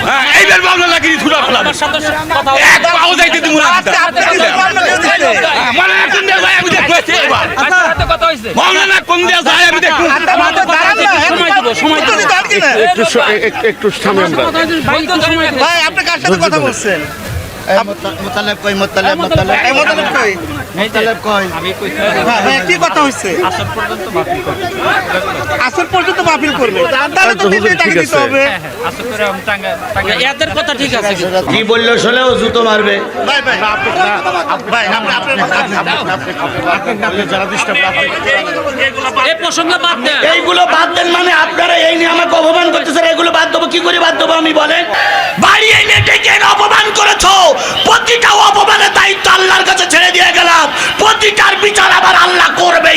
হ্যাঁ এইবার মামলা লাগিয়ে ধুলা ফেলা এক পাও যাইতে তুমি না কোন দেওয়া যায় আমি একটু একটু ভাই আপনি কার সাথে কথা বলছেন মোতালেব কই মোতালেব মোতালেব মোতালেব কই হ্যাঁ, হ্যাঁ, কি কথা হচ্ছে আসর পর্যন্ত বাতিল করবে এদের কথা ঠিক আছে কি বলল জুতো মারবে এইগুলো বাদ দেন মানে আপনারা এই নিয়ে আমাকে অপমান করতেছেন এগুলো বাদ দেবো কি করে বাদ দেবো আমি বলেন বাড়ি এই মেয়েটাকে অপমান করেছ প্রতিটার বিচার আবার আল্লাহ করবে।